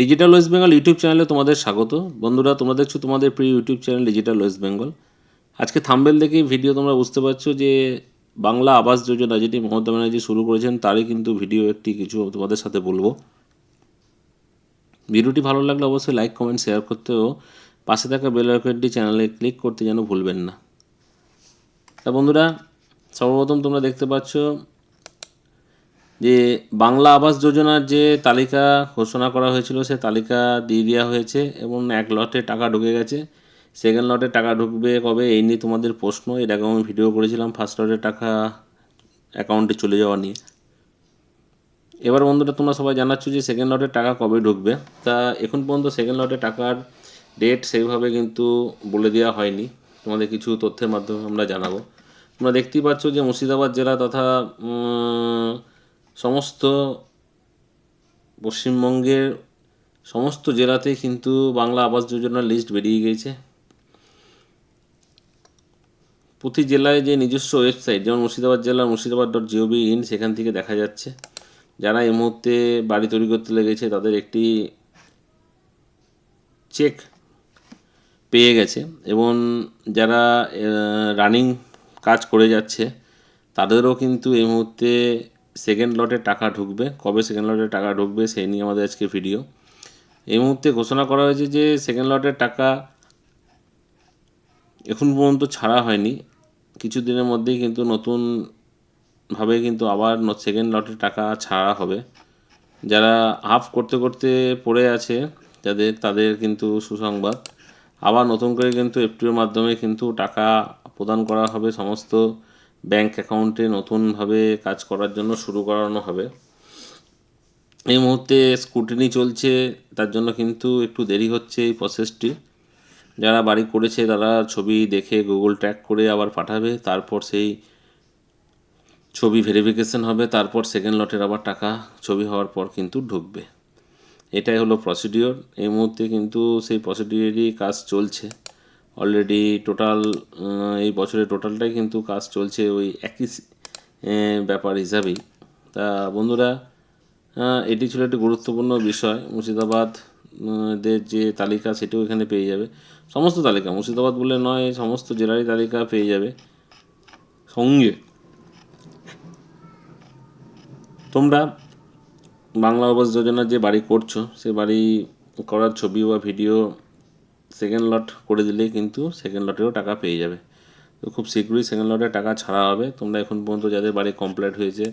Digital West Bengal YouTube চ্যানেলে তোমাদের স্বাগত। বন্ধুরা, তোমরা দেখছ তোমাদের প্রিয় YouTube channel digital West Bengal আজকে থাম্বেল দেখেই ভিডিও তোমরা বুঝতে পারছ যে বাংলা আবাস যোজনা যেটি মমতা ব্যানার্জি শুরু করেছেন, তারই কিন্তু ভিডিও একটি কিছু তোমাদের সাথে বলব। ভিডিওটি ভালো লাগলে অবশ্যই লাইক কমেন্ট শেয়ার করতেও পাশে থাকা বেল আইকনটি চ্যানেলে ক্লিক করতে যেন ভুলবেন না। তা বন্ধুরা, সর্বপ্রথম তোমরা দেখতে পাচ্ছ যে বাংলা আবাস যোজনার যে তালিকা ঘোষণা করা হয়েছিল, সে তালিকা দিয়ে দেওয়া হয়েছে এবং এক লটে টাকা ঢুকে গেছে। সেকেন্ড লটে টাকা ঢুকবে কবে এই নিয়ে তোমাদের প্রশ্ন। এর আগে আমি ভিডিও করেছিলাম ফার্স্ট লটে টাকা অ্যাকাউন্টে চলে যাওয়া নিয়ে। এবার বন্ধুরা, তোমরা সবাই জানাচ্ছ যে সেকেন্ড লটের টাকা কবে ঢুকবে। তা এখন পর্যন্ত সেকেন্ড লটে টাকার ডেট সেইভাবে কিন্তু বলে দেওয়া হয়নি। তোমাদের কিছু তথ্যের মাধ্যমে আমরা জানাব। তোমরা দেখতেই পাচ্ছ যে মুর্শিদাবাদ জেলা তথা সমস্ত পশ্চিমবঙ্গের সমস্ত জেলাতেই কিন্তু বাংলা আবাস যোজনার লিস্ট বেরিয়ে গিয়েছে। প্রতি জেলায় যে নিজস্ব ওয়েবসাইট যেমন মুর্শিদাবাদ জেলার মুর্শিদাবাদ ডট জিওভি ইন সেখান থেকে দেখা যাচ্ছে। যারা এই মুহূর্তে বাড়ি তৈরি করতে লেগেছে, তাদের একটি চেক পেয়ে গেছে এবং যারা রানিং কাজ করে যাচ্ছে, তাদেরও কিন্তু এই মুহূর্তে সেকেন্ড লটে টাকা ঢুকবে, কবে সেকেন্ড লটে টাকা ঢুকবে সেই নিয়ে আমাদের আজকে ভিডিও এই মুহূর্তে ঘোষণা করা হয়েছে যে সেকেন্ড লটের টাকা এখন পর্যন্ত ছাড়া হয়নি। কিছুদিনের মধ্যেই কিন্তু নতুনভাবে কিন্তু আবার সেকেন্ড লটের টাকা ছাড়া হবে। যারা হাফ করতে করতে পড়ে আছে, যাদের, তাদের কিন্তু সুসংবাদ। আবার নতুন করে কিন্তু এফটিওর মাধ্যমে কিন্তু টাকা প্রদান করা হবে সমস্ত ব্যাংক অ্যাকাউন্টে নতুনভাবে কাজ করার জন্য শুরু করানো হবে। এই মুহূর্তে স্কুটিনি চলছে, তার জন্য কিন্তু একটু দেরি হচ্ছে এই প্রসেসটি যারা বাড়ি করেছে তারা ছবি দেখে গুগল ট্র্যাক করে আবার পাঠাবে, তারপর সেই ছবি ভেরিফিকেশন হবে, তারপর সেকেন্ড লটের আবার টাকা, ছবি হওয়ার পর কিন্তু ঢুকবে। এটাই হলো প্রসিডিওর এই মুহূর্তে কিন্তু সেই প্রসিডিওরই কাজ চলছে। অলরেডি টোটাল এই বছরের টোটালটাই কিন্তু কাজ চলছে ওই একই ব্যাপার হিসাবেই। তা বন্ধুরা এটি ছিল একটি গুরুত্বপূর্ণ বিষয়। মুর্শিদাবাদ দের যে তালিকা, সেটিও এখানে পেয়ে যাবে। সমস্ত তালিকা, মুর্শিদাবাদ বলে নয়, সমস্ত জেলারই তালিকা পেয়ে যাবে। সঙ্গে তোমরা বাংলা আবাস যোজনার যে বাড়ি করছ, সে বাড়ি করার ছবি বা ভিডিও সেকেন্ড লট করে দিলেই কিন্তু সেকেন্ড লটেরও টাকা পেয়ে যাবে। তো খুব শীঘ্রই সেকেন্ড লটের টাকা ছাড়া হবে। তোমরা এখন পর্যন্ত যাদের বাড়ি কমপ্লিট হয়েছে,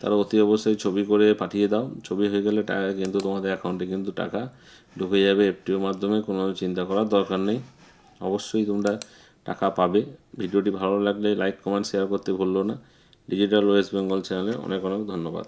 তারা অতি অবশ্যই ছবি করে পাঠিয়ে দাও। ছবি হয়ে গেলে টাকা কিন্তু তোমাদের অ্যাকাউন্টে কিন্তু টাকা ঢুকে যাবে এফটিওর মাধ্যমে, কোনো চিন্তা করার দরকার নেই। অবশ্যই তোমরা টাকা পাবে। ভিডিওটি ভালো লাগলে লাইক কমেন্ট শেয়ার করতে ভুললো না। ডিজিটাল ওয়েস্ট বেঙ্গল চ্যানেলে অনেক অনেক ধন্যবাদ।